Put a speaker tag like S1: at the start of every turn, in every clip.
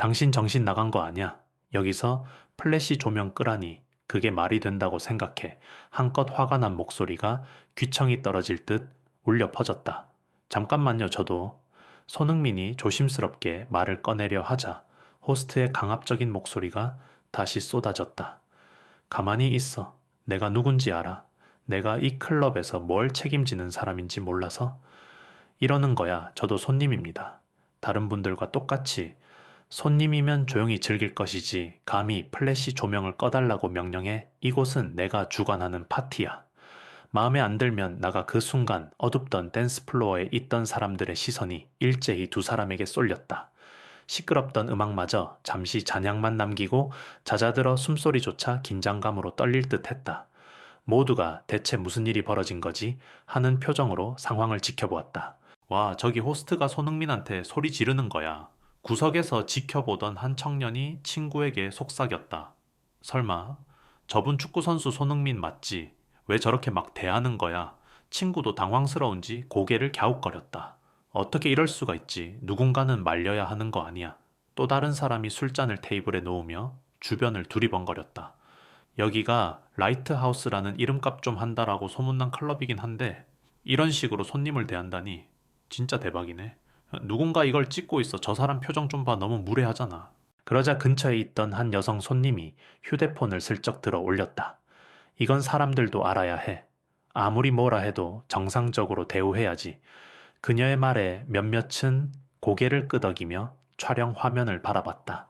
S1: 당신 정신 나간 거 아냐? 여기서 플래시 조명 끄라니 그게 말이 된다고 생각해 한껏 화가 난 목소리가 귀청이 떨어질 듯 울려 퍼졌다. 잠깐만요, 저도. 손흥민이 조심스럽게 말을 꺼내려 하자 호스트의 강압적인 목소리가 다시 쏟아졌다. 가만히 있어. 내가 누군지 알아. 내가 이 클럽에서 뭘 책임지는 사람인지 몰라서 이러는 거야. 저도 손님입니다. 다른 분들과 똑같이 손님이면 조용히 즐길 것이지 감히 플래시 조명을 꺼달라고 명령해 이곳은 내가 주관하는 파티야. 마음에 안 들면 나가 그 순간 어둡던 댄스 플로어에 있던 사람들의 시선이 일제히 두 사람에게 쏠렸다. 시끄럽던 음악마저 잠시 잔향만 남기고 잦아들어 숨소리조차 긴장감으로 떨릴 듯 했다. 모두가 대체 무슨 일이 벌어진 거지 하는 표정으로 상황을 지켜보았다. 와, 저기 호스트가 손흥민한테 소리 지르는 거야. 구석에서 지켜보던 한 청년이 친구에게 속삭였다. 설마 저분 축구선수 손흥민 맞지? 왜 저렇게 막 대하는 거야? 친구도 당황스러운지 고개를 갸웃거렸다. 어떻게 이럴 수가 있지? 누군가는 말려야 하는 거 아니야. 또 다른 사람이 술잔을 테이블에 놓으며 주변을 두리번거렸다. 여기가 라이트하우스라는 이름값 좀 한다라고 소문난 클럽이긴 한데 이런 식으로 손님을 대한다니 진짜 대박이네. 누군가 이걸 찍고 있어. 저 사람 표정 좀 봐. 너무 무례하잖아. 그러자 근처에 있던 한 여성 손님이 휴대폰을 슬쩍 들어 올렸다. 이건 사람들도 알아야 해. 아무리 뭐라 해도 정상적으로 대우해야지. 그녀의 말에 몇몇은 고개를 끄덕이며 촬영 화면을 바라봤다.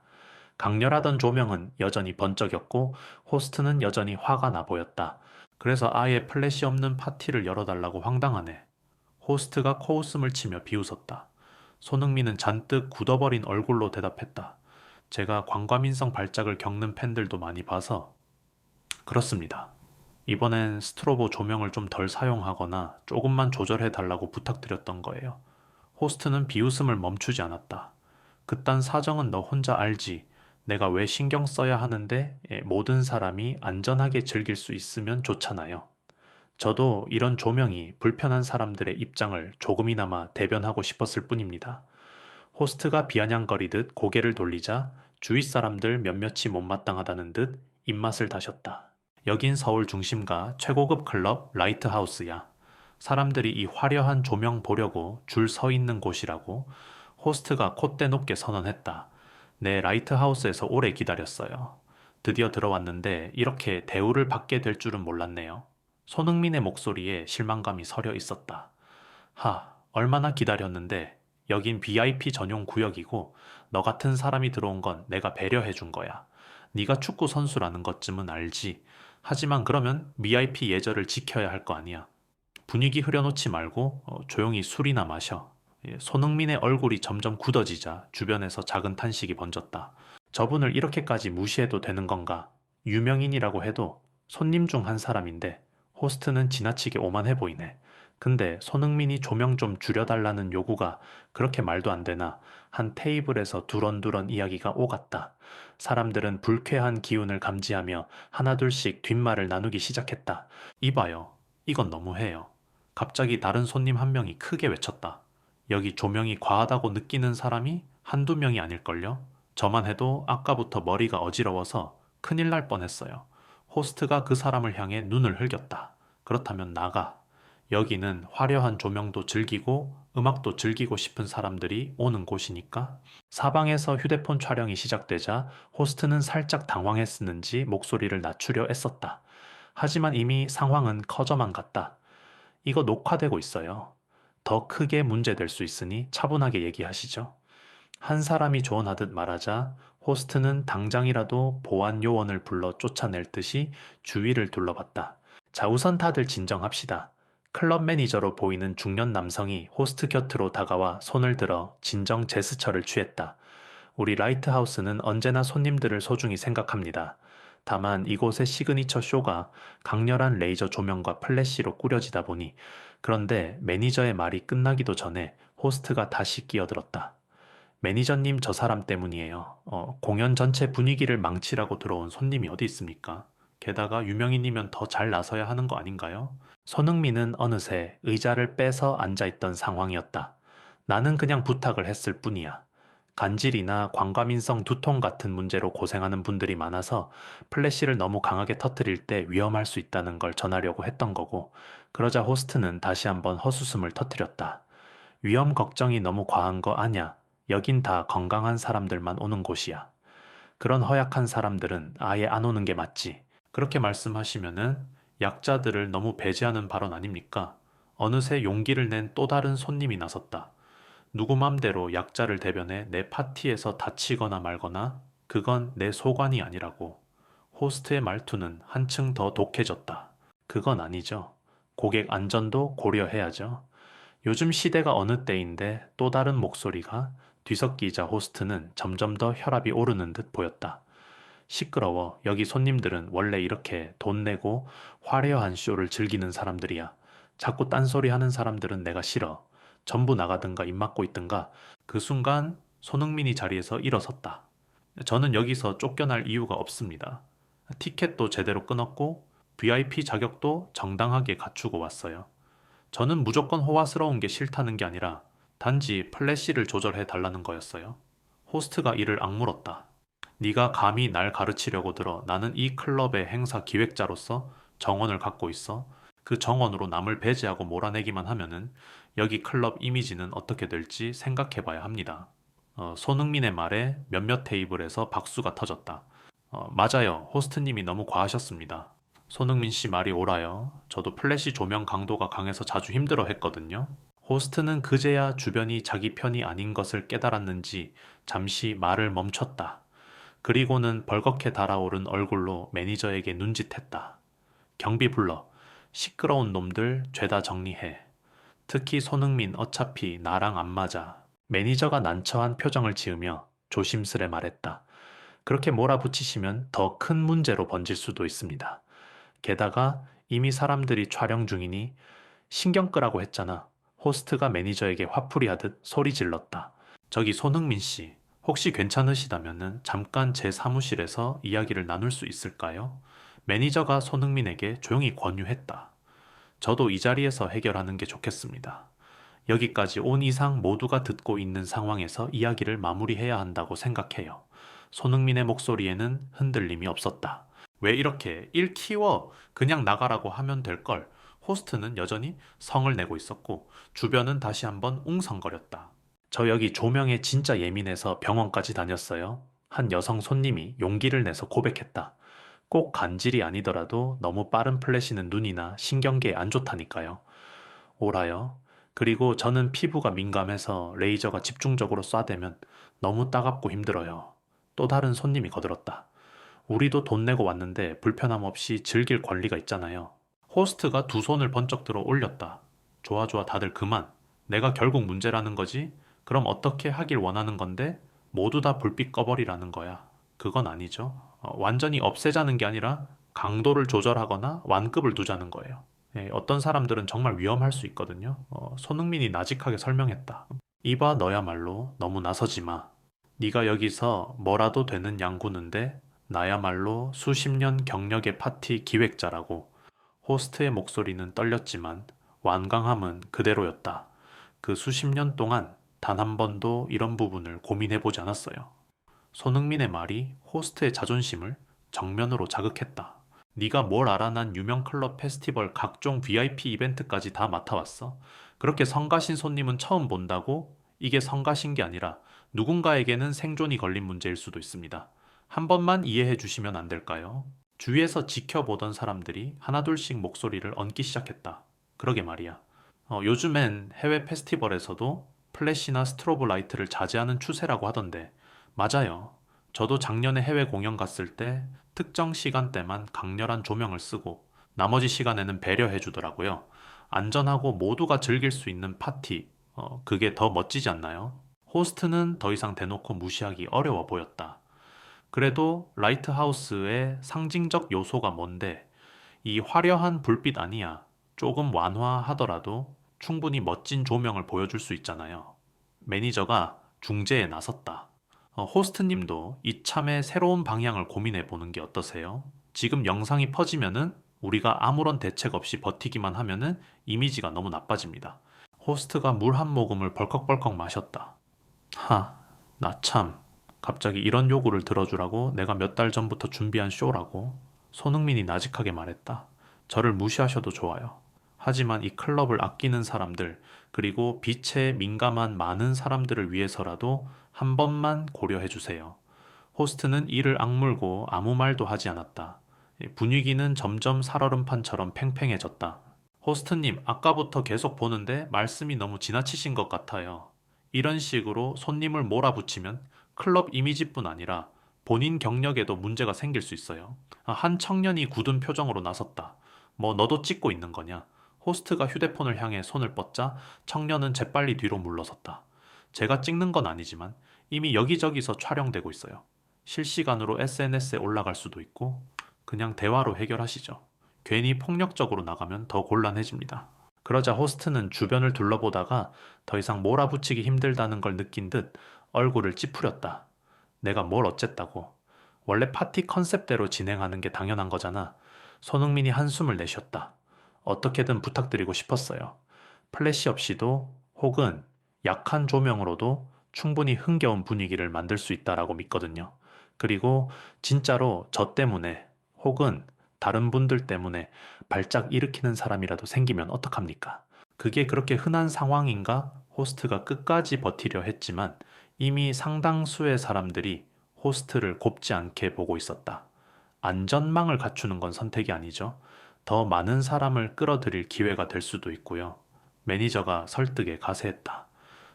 S1: 강렬하던 조명은 여전히 번쩍였고 호스트는 여전히 화가 나 보였다. 그래서 아예 플래시 없는 파티를 열어달라고 황당하네. 호스트가 코웃음을 치며 비웃었다. 손흥민은 잔뜩 굳어버린 얼굴로 대답했다. 제가 광과민성 발작을 겪는 팬들도 많이 봐서 그렇습니다. 이번엔 스트로보 조명을 좀 덜 사용하거나 조금만 조절해 달라고 부탁드렸던 거예요. 호스트는 비웃음을 멈추지 않았다. 그딴 사정은 너 혼자 알지. 내가 왜 신경 써야 하는데 예, 모든 사람이 안전하게 즐길 수 있으면 좋잖아요. 저도 이런 조명이 불편한 사람들의 입장을 조금이나마 대변하고 싶었을 뿐입니다. 호스트가 비아냥거리듯 고개를 돌리자 주위 사람들 몇몇이 못마땅하다는 듯 입맛을 다셨다. 여긴 서울 중심가 최고급 클럽 라이트하우스야. 사람들이 이 화려한 조명 보려고 줄 서 있는 곳이라고 호스트가 콧대 높게 선언했다. 네, 라이트하우스에서 오래 기다렸어요. 드디어 들어왔는데 이렇게 대우를 받게 될 줄은 몰랐네요. 손흥민의 목소리에 실망감이 서려 있었다. 하, 얼마나 기다렸는데 여긴 VIP 전용 구역이고 너 같은 사람이 들어온 건 내가 배려해 준 거야. 네가 축구 선수라는 것쯤은 알지. 하지만 그러면 VIP 예절을 지켜야 할 거 아니야. 분위기 흐려놓지 말고 어, 조용히 술이나 마셔. 예, 손흥민의 얼굴이 점점 굳어지자 주변에서 작은 탄식이 번졌다. 저분을 이렇게까지 무시해도 되는 건가? 유명인이라고 해도 손님 중 한 사람인데 호스트는 지나치게 오만해 보이네. 근데 손흥민이 조명 좀 줄여달라는 요구가 그렇게 말도 안 되나 한 테이블에서 두런두런 이야기가 오갔다. 사람들은 불쾌한 기운을 감지하며 하나둘씩 뒷말을 나누기 시작했다. 이봐요. 이건 너무해요. 갑자기 다른 손님 한 명이 크게 외쳤다. 여기 조명이 과하다고 느끼는 사람이 한두 명이 아닐걸요? 저만 해도 아까부터 머리가 어지러워서 큰일 날 뻔했어요. 호스트가 그 사람을 향해 눈을 흘겼다. 그렇다면 나가. 여기는 화려한 조명도 즐기고 음악도 즐기고 싶은 사람들이 오는 곳이니까. 사방에서 휴대폰 촬영이 시작되자 호스트는 살짝 당황했었는지 목소리를 낮추려 애썼다. 하지만 이미 상황은 커져만 갔다. 이거 녹화되고 있어요. 더 크게 문제될 수 있으니 차분하게 얘기하시죠. 한 사람이 조언하듯 말하자 호스트는 당장이라도 보안 요원을 불러 쫓아낼 듯이 주위를 둘러봤다. 자, 우선 다들 진정합시다. 클럽 매니저로 보이는 중년 남성이 호스트 곁으로 다가와 손을 들어 진정 제스처를 취했다. 우리 라이트하우스는 언제나 손님들을 소중히 생각합니다. 다만 이곳의 시그니처 쇼가 강렬한 레이저 조명과 플래시로 꾸려지다 보니 그런데 매니저의 말이 끝나기도 전에 호스트가 다시 끼어들었다. 매니저님 저 사람 때문이에요. 어, 공연 전체 분위기를 망치라고 들어온 손님이 어디 있습니까? 게다가 유명인이면 더 잘 나서야 하는 거 아닌가요? 손흥민은 어느새 의자를 빼서 앉아있던 상황이었다. 나는 그냥 부탁을 했을 뿐이야. 간질이나 광과민성 두통 같은 문제로 고생하는 분들이 많아서 플래시를 너무 강하게 터뜨릴 때 위험할 수 있다는 걸 전하려고 했던 거고, 그러자 호스트는 다시 한번 헛웃음을 터뜨렸다. 위험 걱정이 너무 과한 거 아냐? 여긴 다 건강한 사람들만 오는 곳이야. 그런 허약한 사람들은 아예 안 오는 게 맞지. 그렇게 말씀하시면은 약자들을 너무 배제하는 발언 아닙니까? 어느새 용기를 낸 또 다른 손님이 나섰다. 누구 맘대로 약자를 대변해 내 파티에서 다치거나 말거나 그건 내 소관이 아니라고. 호스트의 말투는 한층 더 독해졌다. 그건 아니죠. 고객 안전도 고려해야죠. 요즘 시대가 어느 때인데 또 다른 목소리가 뒤섞이자 호스트는 점점 더 혈압이 오르는 듯 보였다. 시끄러워. 여기 손님들은 원래 이렇게 돈 내고 화려한 쇼를 즐기는 사람들이야. 자꾸 딴소리 하는 사람들은 내가 싫어. 전부 나가든가 입 막고 있든가. 그 순간 손흥민이 자리에서 일어섰다. 저는 여기서 쫓겨날 이유가 없습니다. 티켓도 제대로 끊었고 VIP 자격도 정당하게 갖추고 왔어요. 저는 무조건 호화스러운 게 싫다는 게 아니라 단지 플래시를 조절해 달라는 거였어요. 호스트가 이를 악물었다. 네가 감히 날 가르치려고 들어 나는 이 클럽의 행사 기획자로서 정원을 갖고 있어. 그 정원으로 남을 배제하고 몰아내기만 하면은 여기 클럽 이미지는 어떻게 될지 생각해 봐야 합니다. 어, 손흥민의 말에 몇몇 테이블에서 박수가 터졌다. 어, 맞아요. 호스트님이 너무 과하셨습니다. 손흥민 씨 말이 옳아요. 저도 플래시 조명 강도가 강해서 자주 힘들어 했거든요. 호스트는 그제야 주변이 자기 편이 아닌 것을 깨달았는지 잠시 말을 멈췄다. 그리고는 벌겋게 달아오른 얼굴로 매니저에게 눈짓했다. 경비 불러. 시끄러운 놈들 죄다 정리해. 특히 손흥민 어차피 나랑 안 맞아. 매니저가 난처한 표정을 지으며 조심스레 말했다. 그렇게 몰아붙이시면 더 큰 문제로 번질 수도 있습니다. 게다가 이미 사람들이 촬영 중이니 신경 끄라고 했잖아. 호스트가 매니저에게 화풀이 하듯 소리 질렀다. 저기 손흥민 씨, 혹시 괜찮으시다면은 잠깐 제 사무실에서 이야기를 나눌 수 있을까요? 매니저가 손흥민에게 조용히 권유했다. 저도 이 자리에서 해결하는 게 좋겠습니다. 여기까지 온 이상 모두가 듣고 있는 상황에서 이야기를 마무리해야 한다고 생각해요. 손흥민의 목소리에는 흔들림이 없었다. 왜 이렇게 일 키워 그냥 나가라고 하면 될 걸. 호스트는 여전히 성을 내고 있었고 주변은 다시 한번 웅성거렸다. 저 여기 조명에 진짜 예민해서 병원까지 다녔어요. 한 여성 손님이 용기를 내서 고백했다. 꼭 간질이 아니더라도 너무 빠른 플래시는 눈이나 신경계에 안 좋다니까요. 오라요. 그리고 저는 피부가 민감해서 레이저가 집중적으로 쏴대면 너무 따갑고 힘들어요. 또 다른 손님이 거들었다. 우리도 돈 내고 왔는데 불편함 없이 즐길 권리가 있잖아요. 호스트가 두 손을 번쩍 들어 올렸다. 좋아 좋아 다들 그만. 내가 결국 문제라는 거지? 그럼 어떻게 하길 원하는 건데 모두 다 불빛 꺼버리라는 거야. 그건 아니죠. 어, 완전히 없애자는 게 아니라 강도를 조절하거나 완급을 두자는 거예요. 예, 어떤 사람들은 정말 위험할 수 있거든요. 어, 손흥민이 나직하게 설명했다. 이봐 너야말로 너무 나서지 마. 네가 여기서 뭐라도 되는 양구는데 나야말로 수십 년 경력의 파티 기획자라고. 호스트의 목소리는 떨렸지만 완강함은 그대로였다. 그 수십 년 동안 단 한 번도 이런 부분을 고민해보지 않았어요. 손흥민의 말이 호스트의 자존심을 정면으로 자극했다. 네가 뭘 알아 난 유명 클럽 페스티벌 각종 VIP 이벤트까지 다 맡아왔어. 그렇게 성가신 손님은 처음 본다고? 이게 성가신 게 아니라 누군가에게는 생존이 걸린 문제일 수도 있습니다. 한 번만 이해해 주시면 안 될까요? 주위에서 지켜보던 사람들이 하나둘씩 목소리를 얹기 시작했다. 그러게 말이야. 어, 요즘엔 해외 페스티벌에서도 플래시나 스트로브 라이트를 자제하는 추세라고 하던데 맞아요. 저도 작년에 해외 공연 갔을 때 특정 시간대만 강렬한 조명을 쓰고 나머지 시간에는 배려해 주더라고요. 안전하고 모두가 즐길 수 있는 파티, 어, 그게 더 멋지지 않나요? 호스트는 더 이상 대놓고 무시하기 어려워 보였다. 그래도 라이트하우스의 상징적 요소가 뭔데 이 화려한 불빛 아니야. 조금 완화하더라도 충분히 멋진 조명을 보여줄 수 있잖아요. 매니저가 중재에 나섰다. 어, 호스트님도 이참에 새로운 방향을 고민해 보는 게 어떠세요? 지금 영상이 퍼지면은 우리가 아무런 대책 없이 버티기만 하면은 이미지가 너무 나빠집니다. 호스트가 물 한 모금을 벌컥벌컥 마셨다. 하, 나 참, 갑자기 이런 요구를 들어주라고 내가 몇 달 전부터 준비한 쇼라고? 손흥민이 나직하게 말했다. 저를 무시하셔도 좋아요. 하지만 이 클럽을 아끼는 사람들, 그리고 빛에 민감한 많은 사람들을 위해서라도 한 번만 고려해 주세요. 호스트는 이를 악물고 아무 말도 하지 않았다. 분위기는 점점 살얼음판처럼 팽팽해졌다. 호스트님, 아까부터 계속 보는데 말씀이 너무 지나치신 것 같아요. 이런 식으로 손님을 몰아붙이면 클럽 이미지뿐 아니라 본인 경력에도 문제가 생길 수 있어요. 아, 한 청년이 굳은 표정으로 나섰다. 뭐 너도 찍고 있는 거냐? 호스트가 휴대폰을 향해 손을 뻗자 청년은 재빨리 뒤로 물러섰다. 제가 찍는 건 아니지만 이미 여기저기서 촬영되고 있어요. 실시간으로 SNS에 올라갈 수도 있고 그냥 대화로 해결하시죠. 괜히 폭력적으로 나가면 더 곤란해집니다. 그러자 호스트는 주변을 둘러보다가 더 이상 몰아붙이기 힘들다는 걸 느낀 듯 얼굴을 찌푸렸다. 내가 뭘 어쨌다고. 원래 파티 컨셉대로 진행하는 게 당연한 거잖아. 손흥민이 한숨을 내쉬었다. 어떻게든 부탁드리고 싶었어요. 플래시 없이도 혹은 약한 조명으로도 충분히 흥겨운 분위기를 만들 수 있다라고 믿거든요. 그리고 진짜로 저 때문에 혹은 다른 분들 때문에 발작 일으키는 사람이라도 생기면 어떡합니까? 그게 그렇게 흔한 상황인가 호스트가 끝까지 버티려 했지만 이미 상당수의 사람들이 호스트를 곱지 않게 보고 있었다. 안전망을 갖추는 건 선택이 아니죠. 더 많은 사람을 끌어들일 기회가 될 수도 있고요. 매니저가 설득에 가세했다.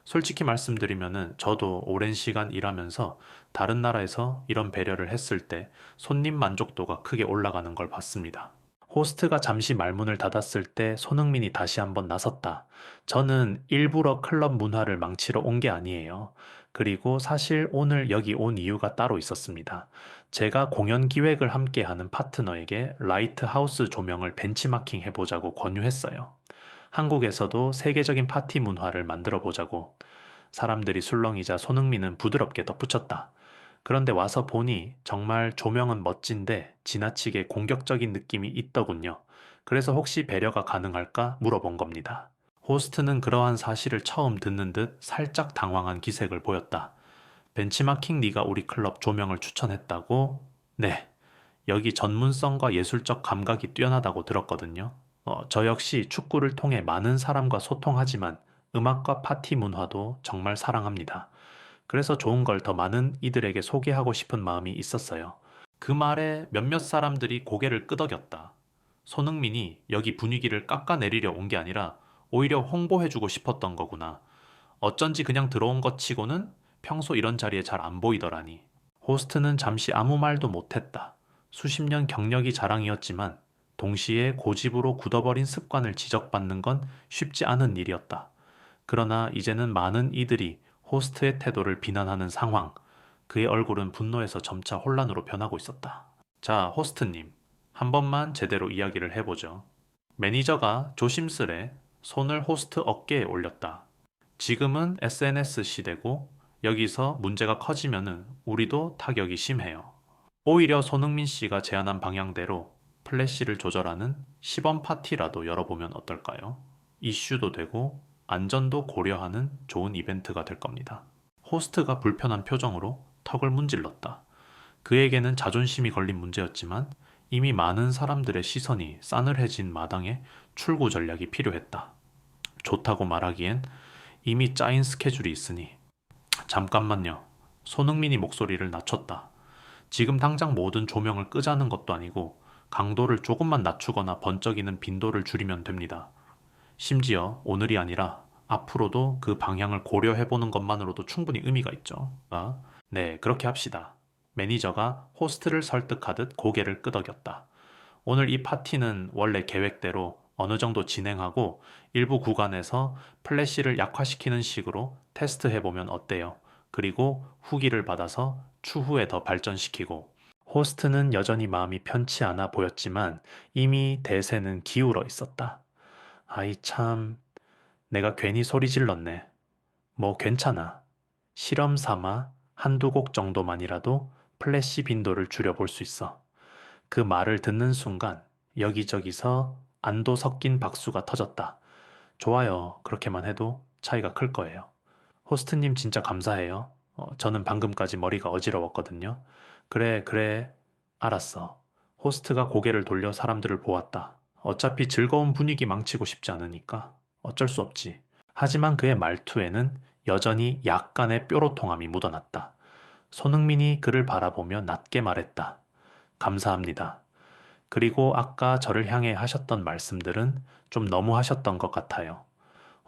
S1: 솔직히 말씀드리면은 저도 오랜 시간 일하면서 다른 나라에서 이런 배려를 했을 때 손님 만족도가 크게 올라가는 걸 봤습니다. 호스트가 잠시 말문을 닫았을 때 손흥민이 다시 한번 나섰다. 저는 일부러 클럽 문화를 망치러 온 게 아니에요. 그리고 사실 오늘 여기 온 이유가 따로 있었습니다. 제가 공연 기획을 함께 하는 파트너에게 라이트 하우스 조명을 벤치마킹 해보자고 권유했어요. 한국에서도 세계적인 파티 문화를 만들어 보자고 사람들이 술렁이자 손흥민은 부드럽게 덧붙였다. 그런데 와서 보니 정말 조명은 멋진데 지나치게 공격적인 느낌이 있더군요. 그래서 혹시 배려가 가능할까 물어본 겁니다. 호스트는 그러한 사실을 처음 듣는 듯 살짝 당황한 기색을 보였다. 벤치마킹 네가 우리 클럽 조명을 추천했다고? 네. 여기 전문성과 예술적 감각이 뛰어나다고 들었거든요. 어, 저 역시 축구를 통해 많은 사람과 소통하지만 음악과 파티 문화도 정말 사랑합니다. 그래서 좋은 걸 더 많은 이들에게 소개하고 싶은 마음이 있었어요. 그 말에 몇몇 사람들이 고개를 끄덕였다. 손흥민이 여기 분위기를 깎아내리려 온 게 아니라 오히려 홍보해주고 싶었던 거구나. 어쩐지 그냥 들어온 것 치고는 평소 이런 자리에 잘 안 보이더라니. 호스트는 잠시 아무 말도 못했다. 수십 년 경력이 자랑이었지만 동시에 고집으로 굳어버린 습관을 지적받는 건 쉽지 않은 일이었다. 그러나 이제는 많은 이들이 호스트의 태도를 비난하는 상황, 그의 얼굴은 분노에서 점차 혼란으로 변하고 있었다. 자, 호스트님, 한 번만 제대로 이야기를 해보죠. 매니저가 조심스레 손을 호스트 어깨에 올렸다. 지금은 SNS 시대고 여기서 문제가 커지면은 우리도 타격이 심해요. 오히려 손흥민 씨가 제안한 방향대로 플래시를 조절하는 시범 파티라도 열어보면 어떨까요? 이슈도 되고 안전도 고려하는 좋은 이벤트가 될 겁니다. 호스트가 불편한 표정으로 턱을 문질렀다. 그에게는 자존심이 걸린 문제였지만 이미 많은 사람들의 시선이 싸늘해진 마당에 출구 전략이 필요했다. 좋다고 말하기엔 이미 짜인 스케줄이 있으니 잠깐만요. 손흥민이 목소리를 낮췄다. 지금 당장 모든 조명을 끄자는 것도 아니고 강도를 조금만 낮추거나 번쩍이는 빈도를 줄이면 됩니다. 심지어 오늘이 아니라 앞으로도 그 방향을 고려해보는 것만으로도 충분히 의미가 있죠. 아, 네, 그렇게 합시다. 매니저가 호스트를 설득하듯 고개를 끄덕였다. 오늘 이 파티는 원래 계획대로 어느 정도 진행하고 일부 구간에서 플래시를 약화시키는 식으로 테스트해보면 어때요? 그리고 후기를 받아서 추후에 더 발전시키고 호스트는 여전히 마음이 편치 않아 보였지만 이미 대세는 기울어 있었다. 아이 참, 내가 괜히 소리 질렀네. 뭐 괜찮아. 실험 삼아 한두 곡 정도만이라도 플래시 빈도를 줄여볼 수 있어. 그 말을 듣는 순간 여기저기서 안도 섞인 박수가 터졌다. 좋아요. 그렇게만 해도 차이가 클 거예요. 호스트님 진짜 감사해요. 어, 저는 방금까지 머리가 어지러웠거든요. 그래, 그래. 알았어. 호스트가 고개를 돌려 사람들을 보았다. 어차피 즐거운 분위기 망치고 싶지 않으니까 어쩔 수 없지. 하지만 그의 말투에는 여전히 약간의 뾰로통함이 묻어났다. 손흥민이 그를 바라보며 낮게 말했다. 감사합니다. 그리고 아까 저를 향해 하셨던 말씀들은 좀 너무 하셨던 것 같아요.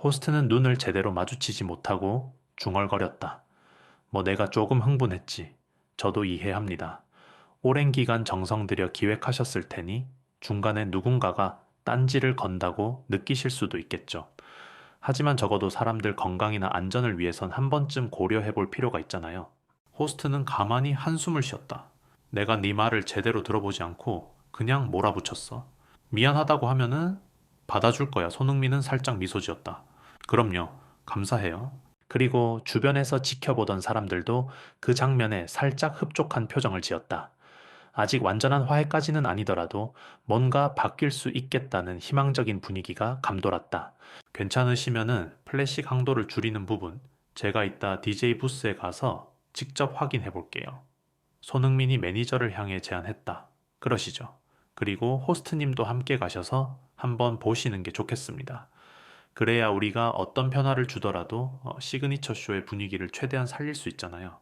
S1: 호스트는 눈을 제대로 마주치지 못하고 중얼거렸다. 뭐 내가 조금 흥분했지. 저도 이해합니다. 오랜 기간 정성 들여 기획하셨을 테니 중간에 누군가가 딴지를 건다고 느끼실 수도 있겠죠. 하지만 적어도 사람들 건강이나 안전을 위해선 한 번쯤 고려해 볼 필요가 있잖아요. 호스트는 가만히 한숨을 쉬었다. 내가 네 말을 제대로 들어보지 않고 그냥 몰아붙였어. 미안하다고 하면은 받아줄 거야. 손흥민은 살짝 미소 지었다. 그럼요. 감사해요. 그리고 주변에서 지켜보던 사람들도 그 장면에 살짝 흡족한 표정을 지었다. 아직 완전한 화해까지는 아니더라도 뭔가 바뀔 수 있겠다는 희망적인 분위기가 감돌았다. 괜찮으시면은 플래시 강도를 줄이는 부분 제가 이따 DJ 부스에 가서 직접 확인해 볼게요. 손흥민이 매니저를 향해 제안했다. 그러시죠. 그리고 호스트님도 함께 가셔서 한번 보시는 게 좋겠습니다. 그래야 우리가 어떤 변화를 주더라도 어, 시그니처 쇼의 분위기를 최대한 살릴 수 있잖아요.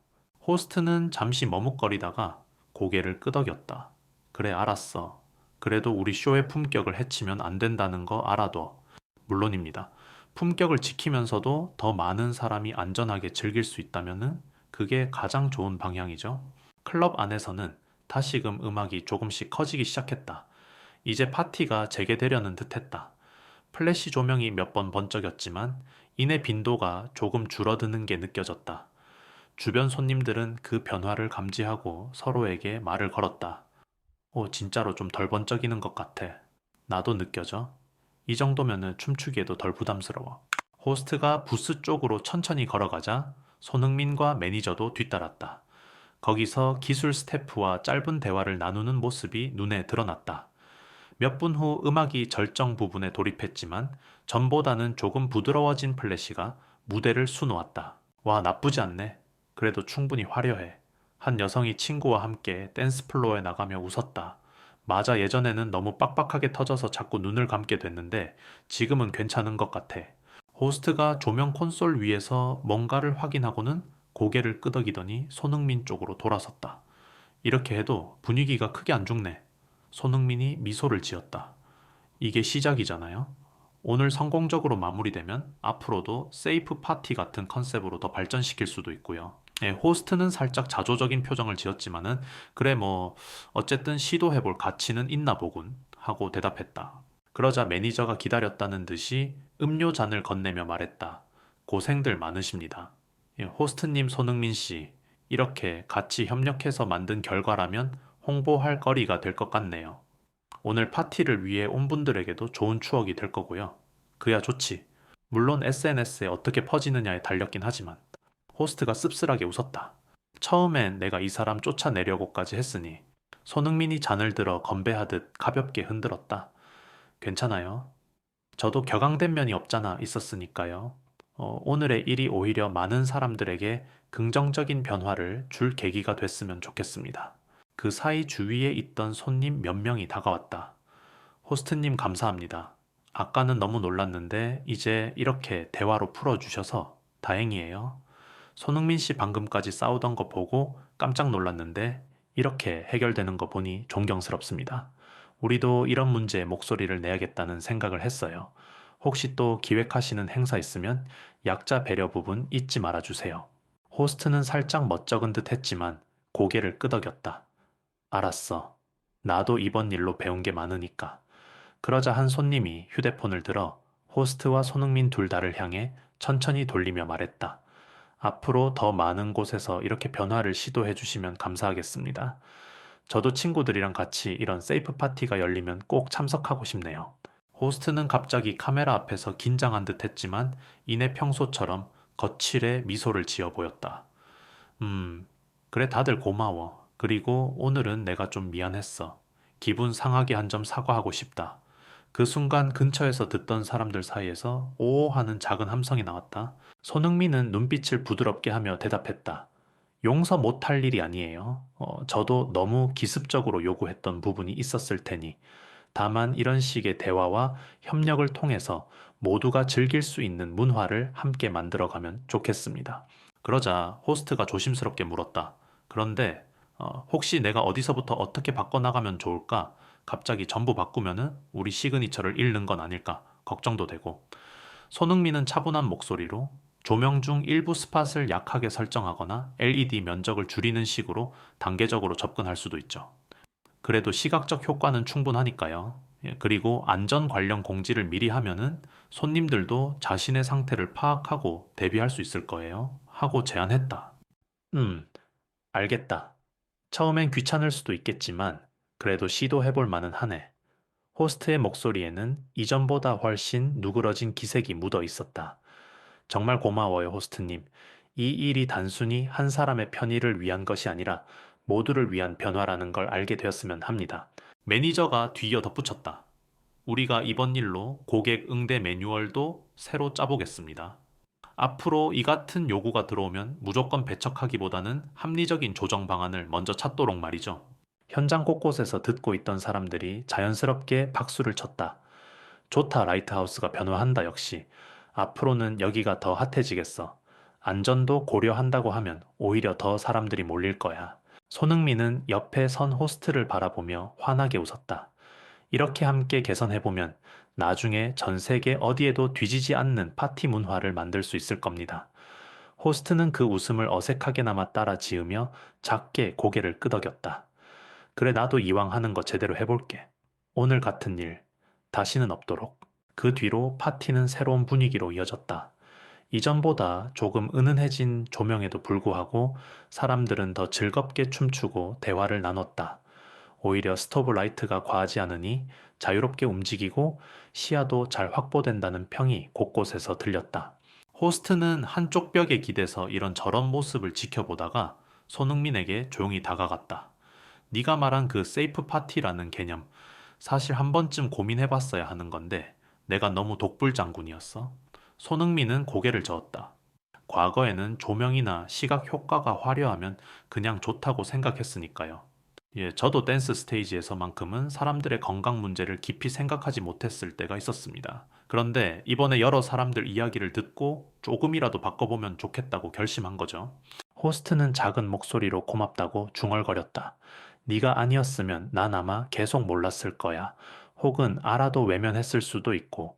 S1: 호스트는 잠시 머뭇거리다가 고개를 끄덕였다. 그래, 알았어. 그래도 우리 쇼의 품격을 해치면 안 된다는 거 알아둬. 물론입니다. 품격을 지키면서도 더 많은 사람이 안전하게 즐길 수 있다면은 그게 가장 좋은 방향이죠. 클럽 안에서는 다시금 음악이 조금씩 커지기 시작했다. 이제 파티가 재개되려는 듯했다. 플래시 조명이 몇 번 번쩍였지만 이내 빈도가 조금 줄어드는 게 느껴졌다. 주변 손님들은 그 변화를 감지하고 서로에게 말을 걸었다. 오, 진짜로 좀 덜 번쩍이는 것 같아. 나도 느껴져. 이 정도면은 춤추기에도 덜 부담스러워. 호스트가 부스 쪽으로 천천히 걸어가자 손흥민과 매니저도 뒤따랐다. 거기서 기술 스태프와 짧은 대화를 나누는 모습이 눈에 드러났다. 몇 분 후 음악이 절정 부분에 돌입했지만 전보다는 조금 부드러워진 플래시가 무대를 수놓았다. 와, 나쁘지 않네. 그래도 충분히 화려해. 한 여성이 친구와 함께 댄스 플로어에 나가며 웃었다. 맞아, 예전에는 너무 빡빡하게 터져서 자꾸 눈을 감게 됐는데 지금은 괜찮은 것 같아. 호스트가 조명 콘솔 위에서 뭔가를 확인하고는 고개를 끄덕이더니 손흥민 쪽으로 돌아섰다. 이렇게 해도 분위기가 크게 안 죽네. 손흥민이 미소를 지었다. 이게 시작이잖아요. 오늘 성공적으로 마무리되면 앞으로도 세이프 파티 같은 컨셉으로 더 발전시킬 수도 있고요. 예, 호스트는 살짝 자조적인 표정을 지었지만은 그래 뭐 어쨌든 시도해볼 가치는 있나 보군 하고 대답했다. 그러자 매니저가 기다렸다는 듯이 음료 잔을 건네며 말했다. 고생들 많으십니다. 예, 호스트님 손흥민 씨, 이렇게 같이 협력해서 만든 결과라면 홍보할 거리가 될 것 같네요. 오늘 파티를 위해 온 분들에게도 좋은 추억이 될 거고요. 그야 좋지. 물론 SNS에 어떻게 퍼지느냐에 달렸긴 하지만 호스트가 씁쓸하게 웃었다. 처음엔 내가 이 사람 쫓아내려고까지 했으니 손흥민이 잔을 들어 건배하듯 가볍게 흔들었다. 괜찮아요. 저도 격앙된 면이 없잖아 있었으니까요. 어, 오늘의 일이 오히려 많은 사람들에게 긍정적인 변화를 줄 계기가 됐으면 좋겠습니다. 그 사이 주위에 있던 손님 몇 명이 다가왔다. 호스트님 감사합니다. 아까는 너무 놀랐는데 이제 이렇게 대화로 풀어주셔서 다행이에요. 손흥민 씨 방금까지 싸우던 거 보고 깜짝 놀랐는데 이렇게 해결되는 거 보니 존경스럽습니다. 우리도 이런 문제에 목소리를 내야겠다는 생각을 했어요. 혹시 또 기획하시는 행사 있으면 약자 배려 부분 잊지 말아주세요. 호스트는 살짝 멋쩍은 듯 했지만 고개를 끄덕였다. 알았어. 나도 이번 일로 배운 게 많으니까. 그러자 한 손님이 휴대폰을 들어 호스트와 손흥민 둘 다를 향해 천천히 돌리며 말했다. 앞으로 더 많은 곳에서 이렇게 변화를 시도해 주시면 감사하겠습니다. 저도 친구들이랑 같이 이런 세이프 파티가 열리면 꼭 참석하고 싶네요. 호스트는 갑자기 카메라 앞에서 긴장한 듯 했지만 이내 평소처럼 거칠에 미소를 지어 보였다. 음, 그래 다들 고마워. 그리고 오늘은 내가 좀 미안했어. 기분 상하게 한 점 사과하고 싶다. 그 순간 근처에서 듣던 사람들 사이에서 오 하는 작은 함성이 나왔다. 손흥민은 눈빛을 부드럽게 하며 대답했다. 용서 못할 일이 아니에요. 어, 저도 너무 기습적으로 요구했던 부분이 있었을 테니. 다만 이런 식의 대화와 협력을 통해서 모두가 즐길 수 있는 문화를 함께 만들어가면 좋겠습니다. 그러자 호스트가 조심스럽게 물었다. 그런데 어, 혹시 내가 어디서부터 어떻게 바꿔나가면 좋을까? 갑자기 전부 바꾸면은 우리 시그니처를 잃는 건 아닐까 걱정도 되고 손흥민은 차분한 목소리로 조명 중 일부 스팟을 약하게 설정하거나 LED 면적을 줄이는 식으로 단계적으로 접근할 수도 있죠. 그래도 시각적 효과는 충분하니까요. 예, 그리고 안전 관련 공지를 미리 하면은 손님들도 자신의 상태를 파악하고 대비할 수 있을 거예요. 하고 제안했다. 음, 알겠다. 처음엔 귀찮을 수도 있겠지만 그래도 시도해볼 만은 하네. 호스트의 목소리에는 이전보다 훨씬 누그러진 기색이 묻어 있었다. 정말 고마워요, 호스트님. 이 일이 단순히 한 사람의 편의를 위한 것이 아니라 모두를 위한 변화라는 걸 알게 되었으면 합니다. 매니저가 뒤이어 덧붙였다. 우리가 이번 일로 고객 응대 매뉴얼도 새로 짜보겠습니다. 앞으로 이 같은 요구가 들어오면 무조건 배척하기보다는 합리적인 조정 방안을 먼저 찾도록 말이죠. 현장 곳곳에서 듣고 있던 사람들이 자연스럽게 박수를 쳤다. 좋다, 라이트하우스가 변화한다, 역시. 앞으로는 여기가 더 핫해지겠어. 안전도 고려한다고 하면 오히려 더 사람들이 몰릴 거야. 손흥민은 옆에 선 호스트를 바라보며 환하게 웃었다. 이렇게 함께 개선해보면 나중에 전 세계 어디에도 뒤지지 않는 파티 문화를 만들 수 있을 겁니다. 호스트는 그 웃음을 어색하게나마 따라 지으며 작게 고개를 끄덕였다. 그래, 나도 이왕 하는 거 제대로 해볼게. 오늘 같은 일, 다시는 없도록. 그 뒤로 파티는 새로운 분위기로 이어졌다. 이전보다 조금 은은해진 조명에도 불구하고 사람들은 더 즐겁게 춤추고 대화를 나눴다. 오히려 스토브 라이트가 과하지 않으니 자유롭게 움직이고 시야도 잘 확보된다는 평이 곳곳에서 들렸다. 호스트는 한쪽 벽에 기대서 이런 저런 모습을 지켜보다가 손흥민에게 조용히 다가갔다. 네가 말한 그 세이프 파티라는 개념 사실 한 번쯤 고민해봤어야 하는 건데 내가 너무 독불 장군이었어. 손흥민은 고개를 저었다. 과거에는 조명이나 시각 효과가 화려하면 그냥 좋다고 생각했으니까요. 예, 저도 댄스 스테이지에서만큼은 사람들의 건강 문제를 깊이 생각하지 못했을 때가 있었습니다. 그런데 이번에 여러 사람들 이야기를 듣고 조금이라도 바꿔보면 좋겠다고 결심한 거죠. 호스트는 작은 목소리로 고맙다고 중얼거렸다. 네가 아니었으면 난 아마 계속 몰랐을 거야. 혹은 알아도 외면했을 수도 있고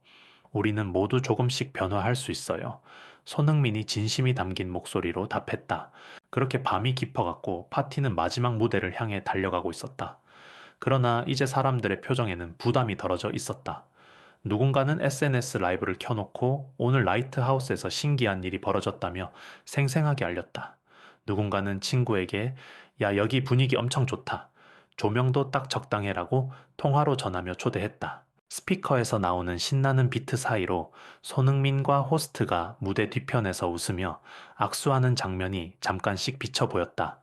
S1: 우리는 모두 조금씩 변화할 수 있어요. 손흥민이 진심이 담긴 목소리로 답했다. 그렇게 밤이 깊어갔고 파티는 마지막 무대를 향해 달려가고 있었다. 그러나 이제 사람들의 표정에는 부담이 덜어져 있었다. 누군가는 SNS 라이브를 켜놓고 오늘 라이트하우스에서 신기한 일이 벌어졌다며 생생하게 알렸다. 누군가는 친구에게 야, 여기 분위기 엄청 좋다. 조명도 딱 적당해라고 통화로 전하며 초대했다. 스피커에서 나오는 신나는 비트 사이로 손흥민과 호스트가 무대 뒤편에서 웃으며 악수하는 장면이 잠깐씩 비쳐 보였다.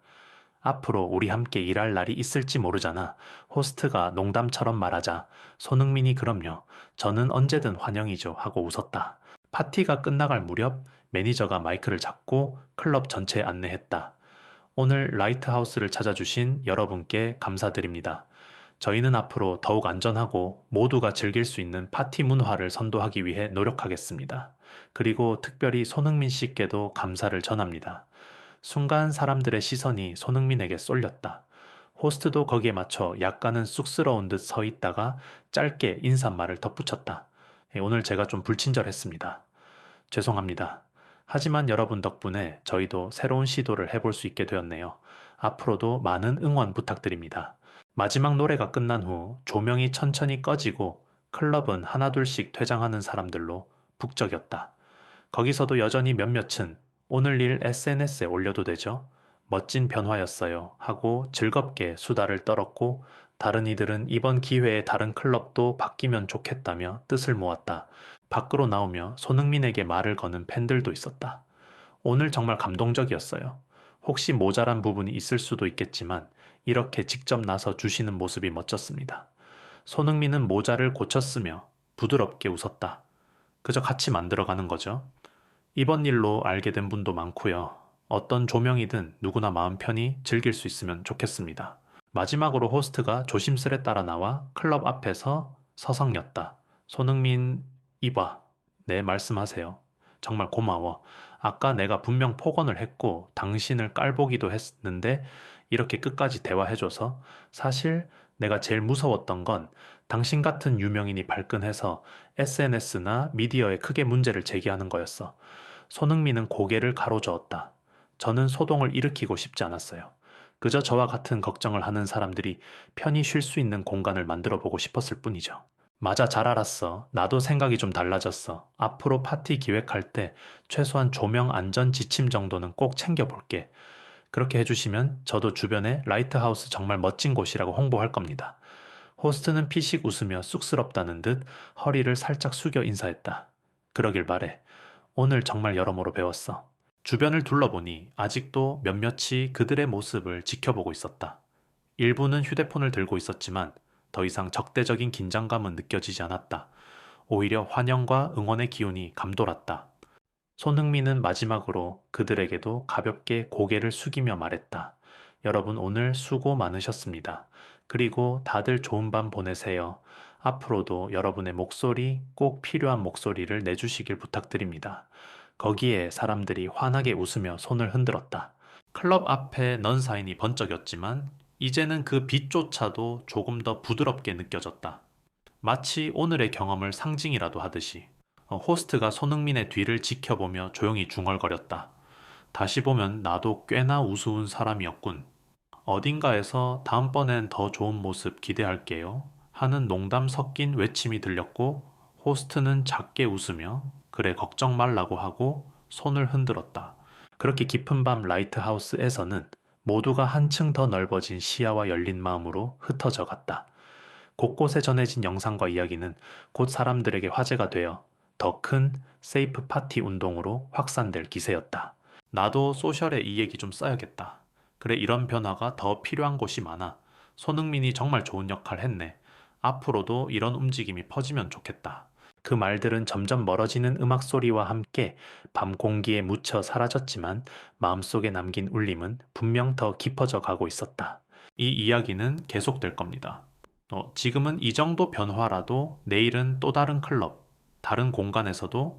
S1: 앞으로 우리 함께 일할 날이 있을지 모르잖아. 호스트가 농담처럼 말하자 손흥민이 그럼요. 저는 언제든 환영이죠. 하고 웃었다. 파티가 끝나갈 무렵 매니저가 마이크를 잡고 클럽 전체에 안내했다. 오늘 라이트하우스를 찾아주신 여러분께 감사드립니다. 저희는 앞으로 더욱 안전하고 모두가 즐길 수 있는 파티 문화를 선도하기 위해 노력하겠습니다. 그리고 특별히 손흥민 씨께도 감사를 전합니다. 순간 사람들의 시선이 손흥민에게 쏠렸다. 호스트도 거기에 맞춰 약간은 쑥스러운 듯 서 있다가 짧게 인사말을 덧붙였다. 예, 오늘 제가 좀 불친절했습니다. 죄송합니다. 하지만 여러분 덕분에 저희도 새로운 시도를 해볼 수 있게 되었네요. 앞으로도 많은 응원 부탁드립니다. 마지막 노래가 끝난 후 조명이 천천히 꺼지고 클럽은 하나둘씩 퇴장하는 사람들로 북적였다. 거기서도 여전히 몇몇은 오늘 일 SNS에 올려도 되죠? 멋진 변화였어요. 하고 즐겁게 수다를 떨었고 다른 이들은 이번 기회에 다른 클럽도 바뀌면 좋겠다며 뜻을 모았다. 밖으로 나오며 손흥민에게 말을 거는 팬들도 있었다. 오늘 정말 감동적이었어요. 혹시 모자란 부분이 있을 수도 있겠지만 이렇게 직접 나서 주시는 모습이 멋졌습니다. 손흥민은 모자를 고쳤으며 부드럽게 웃었다. 그저 같이 만들어가는 거죠. 이번 일로 알게 된 분도 많고요. 어떤 조명이든 누구나 마음 편히 즐길 수 있으면 좋겠습니다. 마지막으로 호스트가 조심스레 따라 나와 클럽 앞에서 서성였다. 손흥민, 이봐. 네, 말씀하세요. 정말 고마워. 아까 내가 분명 폭언을 했고 당신을 깔보기도 했는데 이렇게 끝까지 대화해줘서 사실 내가 제일 무서웠던 건 당신 같은 유명인이 발끈해서 SNS나 미디어에 크게 문제를 제기하는 거였어. 손흥민은 고개를 가로저었다. 저는 소동을 일으키고 싶지 않았어요. 그저 저와 같은 걱정을 하는 사람들이 편히 쉴 수 있는 공간을 만들어 보고 싶었을 뿐이죠. 맞아, 잘 알았어. 나도 생각이 좀 달라졌어. 앞으로 파티 기획할 때 최소한 조명 안전 지침 정도는 꼭 챙겨볼게. 그렇게 해주시면 저도 주변에 라이트하우스 정말 멋진 곳이라고 홍보할 겁니다. 호스트는 피식 웃으며 쑥스럽다는 듯 허리를 살짝 숙여 인사했다. 그러길 바래. 오늘 정말 여러모로 배웠어. 주변을 둘러보니 아직도 몇몇이 그들의 모습을 지켜보고 있었다. 일부는 휴대폰을 들고 있었지만 더 이상 적대적인 긴장감은 느껴지지 않았다. 오히려 환영과 응원의 기운이 감돌았다. 손흥민은 마지막으로 그들에게도 가볍게 고개를 숙이며 말했다. 여러분 오늘 수고 많으셨습니다. 그리고 다들 좋은 밤 보내세요. 앞으로도 여러분의 목소리, 꼭 필요한 목소리를 내주시길 부탁드립니다. 거기에 사람들이 환하게 웃으며 손을 흔들었다. 클럽 앞에 넌 사인이 번쩍였지만 이제는 그 빛조차도 조금 더 부드럽게 느껴졌다. 마치 오늘의 경험을 상징이라도 하듯이 어, 호스트가 손흥민의 뒤를 지켜보며 조용히 중얼거렸다. 다시 보면 나도 꽤나 우스운 사람이었군. 어딘가에서 다음번엔 더 좋은 모습 기대할게요. 하는 농담 섞인 외침이 들렸고 호스트는 작게 웃으며 그래 걱정 말라고 하고 손을 흔들었다. 그렇게 깊은 밤 라이트하우스에서는 모두가 한층 더 넓어진 시야와 열린 마음으로 흩어져 갔다. 곳곳에 전해진 영상과 이야기는 곧 사람들에게 화제가 되어 더 큰 세이프 파티 운동으로 확산될 기세였다. 나도 소셜에 이 얘기 좀 써야겠다. 그래 이런 변화가 더 필요한 곳이 많아. 손흥민이 정말 좋은 역할 했네. 앞으로도 이런 움직임이 퍼지면 좋겠다. 그 말들은 점점 멀어지는 음악 소리와 함께 밤 공기에 묻혀 사라졌지만 마음속에 남긴 울림은 분명 더 깊어져 가고 있었다. 이 이야기는 계속될 겁니다. 어, 지금은 이 정도 변화라도 내일은 또 다른 클럽, 다른 공간에서도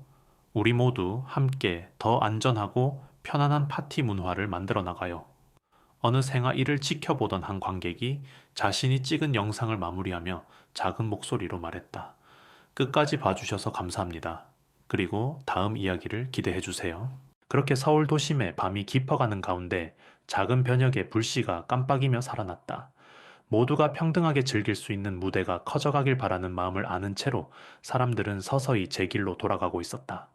S1: 우리 모두 함께 더 안전하고 편안한 파티 문화를 만들어 나가요. 어느 생아 이를 지켜보던 한 관객이 자신이 찍은 영상을 마무리하며 작은 목소리로 말했다. 끝까지 봐주셔서 감사합니다. 그리고 다음 이야기를 기대해 주세요. 그렇게 서울 도심에 밤이 깊어가는 가운데 작은 변혁의 불씨가 깜빡이며 살아났다. 모두가 평등하게 즐길 수 있는 무대가 커져가길 바라는 마음을 아는 채로 사람들은 서서히 제 길로 돌아가고 있었다.